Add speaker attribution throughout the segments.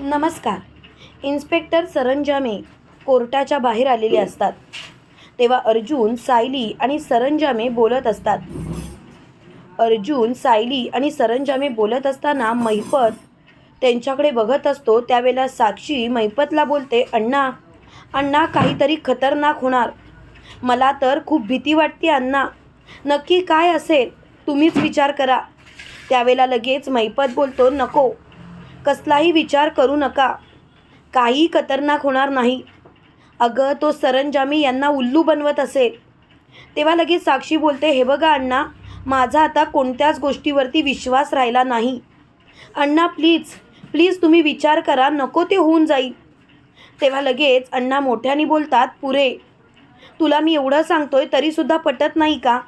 Speaker 1: नमस्कार. इन्स्पेक्टर सरंजामे कोर्टाच्या बाहेर आलेले असतात. तेव्हा अर्जुन सायली आणि सरंजामे बोलत असतात. अर्जुन सायली आणि सरंजामे बोलत असताना महिपत त्यांच्याकडे बघत असतो. त्यावेळेला साक्षी महिपतला बोलते अण्णा अण्णा काहीतरी खतरनाक होणार. मला तर खूप भीती वाटते अण्णा. नक्की काय असेल? तुम्हीच विचार करा. त्यावेळेला लगेच महिपत बोलतो नको. कसलाही विचार करू नका. काही खतरनाक होणार नाही. अगं तो सरंजामी यांना उल्लू बनवत असेल. तेव्हा लगेच साक्षी बोलते हे बघा अण्णा माझा आता कोणत्याच गोष्टीवरती विश्वास राहिला नाही. अण्णा प्लीज प्लीज तुम्ही विचार करा नको ते होऊन जाईल. तेव्हा लगेच अण्णा मोठ्याने बोलतात पुरे तुला मी एवढं सांगतोय तरीसुद्धा पटत नाही का?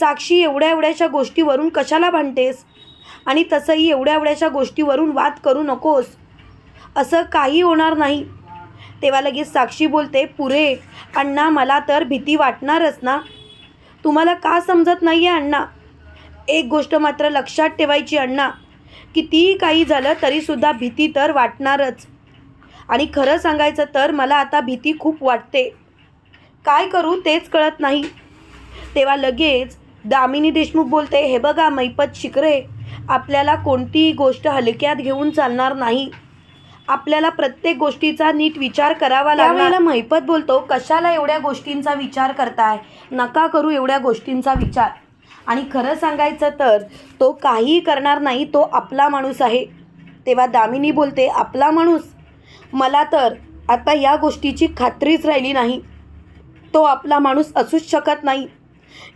Speaker 1: साक्षी एवढ्या एवढ्याशा गोष्टीवरून कशाला भांडतेस? आणि तसंही एवढ्या एवढ्याशा गोष्टीवरून वाद करू नकोस. असं काही होणार नाही. तेव्हा लगेच साक्षी बोलते पुरे अण्णा मला तर भीती वाटणारच ना. तुम्हाला का समजत नाही आहे अण्णा? एक गोष्ट मात्र लक्षात ठेवायची अण्णा. कितीही काही झालं तरीसुद्धा भीती तर वाटणारच. आणि खरं सांगायचं तर मला आता भीती खूप वाटते. काय करू तेच कळत नाही. तेव्हा लगेच दामिनी देशमुख बोलते हे बघा मैपत शिकरे आपल्याला कोणतीही गोष्ट हलक्यात घेऊन चालणार नाही. आपल्याला प्रत्येक गोष्टीचा नीट विचार करावा लागला मैपत बोलतो कशाला एवढ्या गोष्टींचा विचार करताय? नका करू एवढ्या गोष्टींचा विचार. आणि खरं सांगायचं तर तो काहीही करणार नाही तो आपला माणूस आहे. तेव्हा दामिनी बोलते आपला माणूस? मला तर आता या गोष्टीची खात्रीच राहिली नाही. तो आपला माणूस असूच शकत नाही.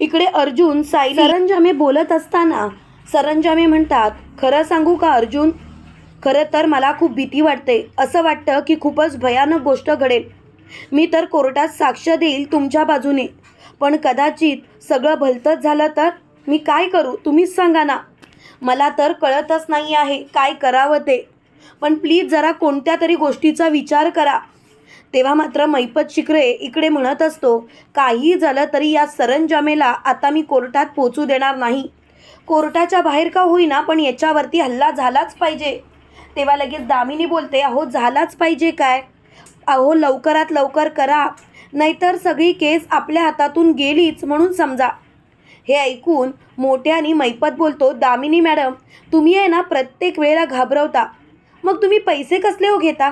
Speaker 1: इकडे अर्जुन साई सरंजामे बोलत असताना सरंजामे म्हणतात खरं सांगू का अर्जुन? खरं तर मला खूप भीती वाटते. असं वाटतं की खूपच भयानक गोष्ट घडेल. मी तर कोर्टात साक्ष देईल तुमच्या बाजूने. पण कदाचित सगळं भलतंच झालं तर? मी काय करू? तुम्हीच सांगा ना. मला तर कळतच नाही आहे काय करावं ते. पण प्लीज जरा कोणत्या तरी गोष्टीचा विचार करा. तेव्हा मात्र मैपत शिकरे इकडे म्हणत असतो काही झालं तरी या सरंजामेला आता मी कोर्टात पोचू देणार नाही. कोर्टाच्या बाहेर का होईना पण याच्यावरती हल्ला झालाच पाहिजे. तेव्हा लगेच दामिनी बोलते अहो झालाच पाहिजे काय? अहो लवकरात लवकर करा. नाहीतर सगळी केस आपल्या हातातून गेलीच म्हणून समजा. हे ऐकून मोठ्याने मैपत बोलतो दामिनी मॅडम तुम्ही आहे ना प्रत्येक वेळेला घाबरवता. मग तुम्ही पैसे कसले हो घेता?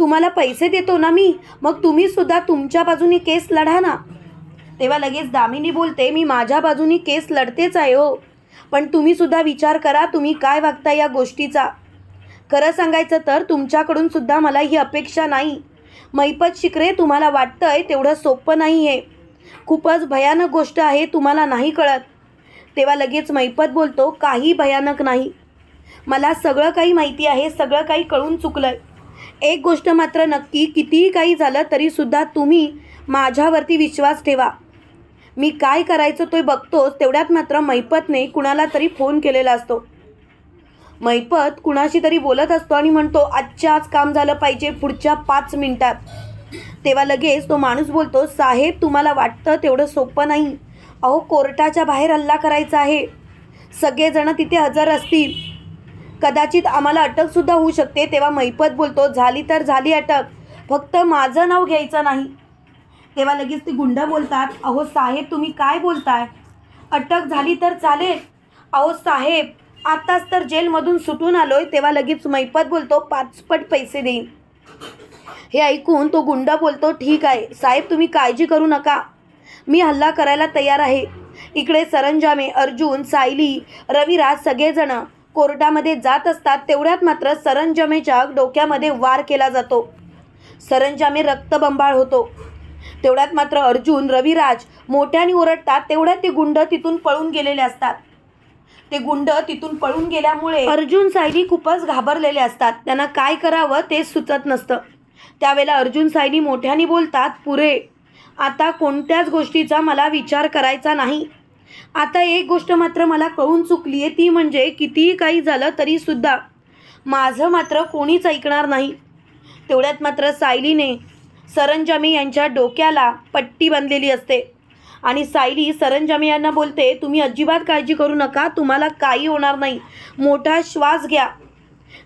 Speaker 1: तुम्हाला पैसे देतो ना मी मग तुम्हीसुद्धा तुमच्या बाजूने केस लढा ना. तेव्हा लगेच दामिनी बोलते मी माझ्या बाजूनी केस लढतेच आहे हो. पण तुम्हीसुद्धा विचार करा तुम्ही काय वागता या गोष्टीचा. खरं सांगायचं तर तुमच्याकडूनसुद्धा मला ही अपेक्षा नाही. मैपत शिकरे तुम्हाला वाटतंय तेवढं सोपं नाही आहे खूपच भयानक गोष्ट आहे तुम्हाला नाही कळत. तेव्हा लगेच मैपत बोलतो काही भयानक नाही. मला सगळं काही माहिती आहे सगळं काही कळून चुकलं आहे एक गोष्ट मात्र नक्की कितीही काही झालं तरीसुद्धा तुम्ही माझ्यावरती विश्वास ठेवा. मी काय करायचं तो बघतोच तेवढ्यात मात्र मैपतने कुणाला तरी फोन केलेला असतो. मैपत कुणाशी तरी बोलत असतो आणि म्हणतो आजच्या आज काम झालं पाहिजे पुढच्या पाच मिनिटात. तेव्हा लगेच तो माणूस बोलतो साहेब तुम्हाला वाटतं तेवढं सोपं नाही. अहो कोर्टाच्या बाहेर हल्ला करायचा आहे. सगळेजण तिथे हजर असतील. कदाचित आम्हाला अटकसुद्धा होऊ शकते. तेव्हा मैपत बोलतो झाली तर झाली अटक. फक्त माझं नाव घ्यायचं नाही. तेव्हा लगेच ते गुंड बोलतात अहो साहेब तुम्ही काय बोलताय? अटक झाली तर चालेल. अहो साहेब आत्ताच तर जेलमधून सुटून आलोय. तेव्हा लगेच मैपत बोलतो पाचपट पैसे देईन. हे ऐकून तो गुंड बोलतो ठीक आहे. साहेब तुम्ही काळजी करू नका. मी हल्ला करायला तयार आहे. इकडे सरंजामे अर्जुन सायली रविराज सगळेजणं कोर्टामध्ये जात असतात तेवढ्यात मात्र सरंजामेच्या डोक्यामध्ये वार केला जातो. सरंजामे रक्तबंबाळ होतो. तेवढ्यात मात्र अर्जुन रविराज मोठ्याने ओरडतात तेवढ्यात ते गुंड तिथून पळून गेलेले असतात. ते गुंड तिथून पळून गेल्यामुळे अर्जुन सायनी खूपच घाबरलेले असतात. त्यांना काय करावं ते सुचत नसतं. त्यावेळेला अर्जुन सायनी मोठ्याने बोलतात पुरे आता कोणत्याच गोष्टीचा मला विचार करायचा नाही. आता एक गोष्ट मात्र मला कळून चुकली आहे ती म्हणजे कितीही काही झालं तरीसुद्धा माझं मात्र कोणीच ऐकणार नाही. तेवढ्यात मात्र सायलीने सरंजामी यांच्या डोक्याला पट्टी बांधलेली असते. आणि सायली सरंजामी यांना बोलते तुम्ही अजिबात काळजी करू नका तुम्हाला काही होणार नाही. मोठा श्वास घ्या.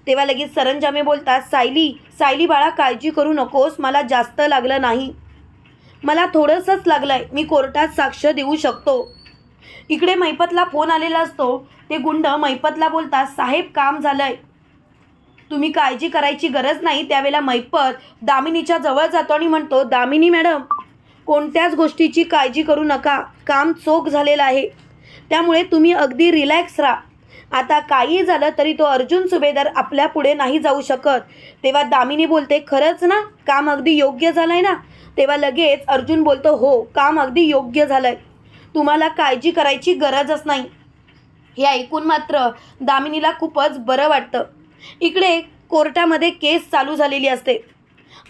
Speaker 1: तेव्हा लगेच सरंजामे बोलतात सायली सायली बाळा काळजी करू नकोस मला जास्त लागलं नाही. मला थोडंसंच लागलं आहे मी कोर्टात साक्ष देऊ शकतो. इकडे मैपतला फोन आलेला असतो. ते गुंड मैपतला बोलतात साहेब काम झालंय. तुम्ही काळजी करायची गरज नाही. त्यावेळेला मैपत दामिनीच्या जवळ जातो आणि म्हणतो दामिनी मॅडम कोणत्याच गोष्टीची काळजी करू नका. काम चोख झालेलं आहे. त्यामुळे तुम्ही अगदी रिलॅक्स राहा. आता काही झालं तरी तो अर्जुन सुभेदार आपल्या पुढे नाही जाऊ शकत. तेव्हा दामिनी बोलते खरंच ना काम अगदी योग्य झालंय ना? तेव्हा लगेच अर्जुन बोलतो हो काम अगदी योग्य झालंय. तुम्हाला काळजी करायची गरजच नाही. हे ऐकून मात्र दामिनीला खूपच बरं वाटतं. इकडे कोर्टामध्ये केस चालू झालेली असते.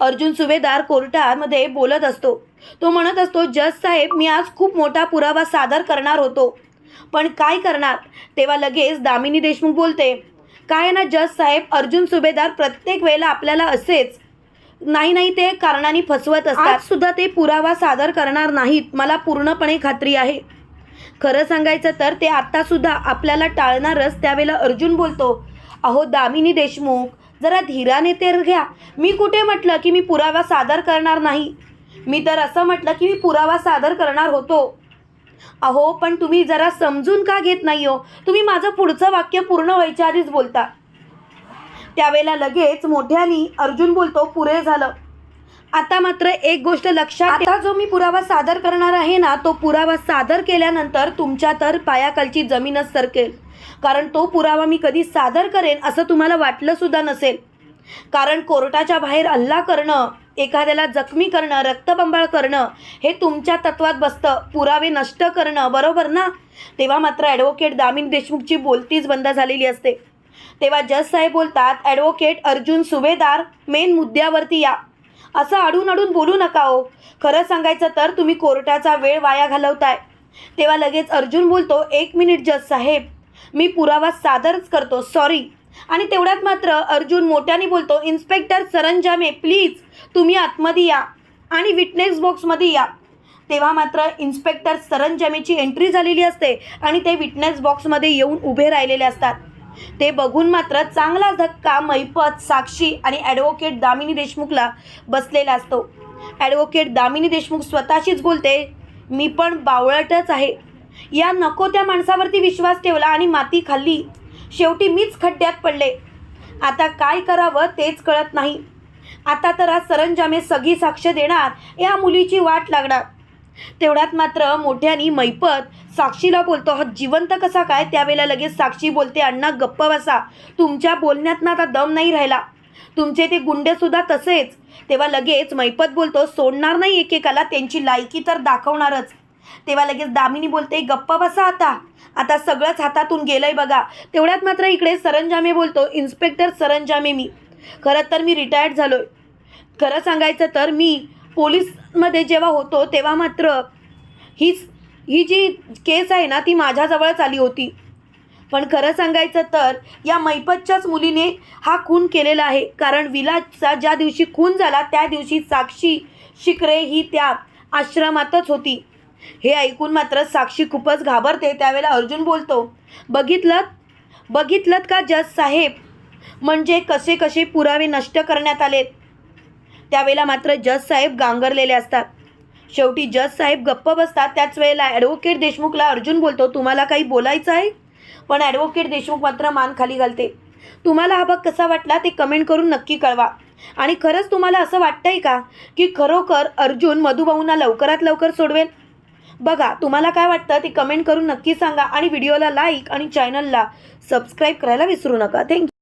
Speaker 1: अर्जुन सुभेदार कोर्टामध्ये बोलत असतो. तो म्हणत असतो जज साहेब मी आज खूप मोठा पुरावा सादर करणार होतो. पण काय करणार? तेव्हा लगेच दामिनी देशमुख बोलते काय ना जज साहेब अर्जुन सुभेदार प्रत्येक वेळेला आपल्याला असेच नाही नाही ते कारणाने फसवत असतात. सुद्धा ते पुरावा सादर करणार नाहीत. मला पूर्णपणे खात्री आहे. खरं सांगायचं तर ते आत्तासुद्धा आपल्याला टाळणारच त्यावेळेला अर्जुन बोलतो अहो दामिनी देशमुख जरा धीराने ते घ्या. मी कुठे म्हटलं की मी पुरावा सादर करणार नाही? मी तर असं म्हटलं की मी पुरावा सादर करणार होतो. अहो पण तुम्ही जरा समजून का घेत नाही हो तुम्ही माझं पुढचं वाक्य पूर्ण व्हायच्या आधीच बोलता. त्यावेळेला लगेच मोठ्यानी अर्जुन बोलतो पुरे झालं. आता मात्र एक गोष्ट लक्षात आता जो मी पुरावा सादर करणार आहे ना तो पुरावा सादर केल्यानंतर तुमच्या तर पायाखालची जमीनच सरकेल. कारण तो पुरावा मी कधी सादर करेन असं तुम्हाला वाटलं सुद्धा नसेल. कारण कोर्टाच्या बाहेर हल्ला करणं एखाद्याला जखमी करणं रक्तबंबाळ करणं हे तुमच्या तत्वात बसतं. पुरावे नष्ट करणं बरोबर ना? तेव्हा मात्र ॲडव्होकेट दामिनी देशमुखची बोलतीच बंद झालेली असते. तेव्हा जज साहेब बोलतात ॲडव्होकेट अर्जुन सुभेदार मेन मुद्द्यावरती या. असं अडून अडून बोलू नका हो. खरं सांगायचं तर तुम्ही कोर्टाचा वेळ वाया घालवताय. तेव्हा लगेच अर्जुन बोलतो एक मिनिट जज साहेब मी पुरावा सादरच करतो सॉरी आणि तेवढ्यात मात्र अर्जुन मोठ्याने बोलतो इन्स्पेक्टर सरंजामे प्लीज तुम्ही आतमध्ये या आणि विटनेस बॉक्समध्ये या. तेव्हा मात्र इन्स्पेक्टर सरंजामेची एंट्री झालेली असते आणि ते विटनेस बॉक्समध्ये येऊन उभे राहिलेले असतात. ते बघून मात्र चांगला धक्का मैपत साक्षी आणि ॲडव्होकेट दामिनी देशमुखला बसलेला असतो. ॲडव्होकेट दामिनी देशमुख स्वतःशीच बोलते मी पण बावळटच आहे. या नको त्या माणसावरती विश्वास ठेवला आणि माती खाल्ली. शेवटी मीच खड्ड्यात पडले. आता काय करावं तेच कळत नाही. आता तर आज सरंजामे सगळी साक्ष देणार या मुलीची वाट लागणार. तेवढ्यात मात्र मोठ्यानी मैपत साक्षीला बोलतो हा जिवंत कसा काय? त्यावेळेला लगेच साक्षी बोलते अण्णा गप्प बसा. तुमच्या बोलण्यात ना आता दम नाही राहिला. तुमचे ते गुंडेसुद्धा तसेच. तेव्हा लगेच मैपत बोलतो सोडणार नाही एकेकाला त्यांची लायकी तर दाखवणारच. तेव्हा लगेच दामिनी बोलते गप्प बसा आता. आता सगळंच हातातून गेलंय बघा. तेवढ्यात मात्र इकडे सरंजामे बोलतो इन्स्पेक्टर सरंजामे मी. खरं तर मी रिटायर्ड झालोय. खरं सांगायचं तर मी पोलीसमध्ये जेव्हा होतो तेव्हा मात्र हीच ही जी केस आहे ना ती माझ्याजवळच आली होती. पण खरं सांगायचं तर या मैपतच्याच मुलीने हा खून केलेला आहे. कारण विलासचा ज्या दिवशी खून झाला त्या दिवशी साक्षी शिकरे ही त्या आश्रमातच होती. हे ऐकून मात्र साक्षी खूपच घाबरते. त्यावेळेला अर्जुन बोलतो बघितलं बघितलं का जज साहेब? म्हणजे कसे कसे पुरावे नष्ट करण्यात आलेत? त्यावेळेला मात्र जज साहेब गांगरलेले असतात. शेवटी जज साहेब गप्प बसतात. त्याच वेळेला ॲडव्होकेट देशमुखला अर्जुन बोलतो तुम्हाला काही बोलायचं आहे? पण ॲडव्होकेट देशमुख मात्र मान खाली घालते. तुम्हाला हा भाग कसा वाटला ते कमेंट करून नक्की कळवा. आणि खरंच तुम्हाला असं वाटतंय का की खरोखर अर्जुन मधुभाऊंना लवकरात लवकर सोडवेल? बघा तुम्हाला काय वाटतं ते कमेंट करून नक्की सांगा आणि व्हिडिओला लाईक आणि चॅनलला सबस्क्राईब करायला विसरू नका. थँक्यू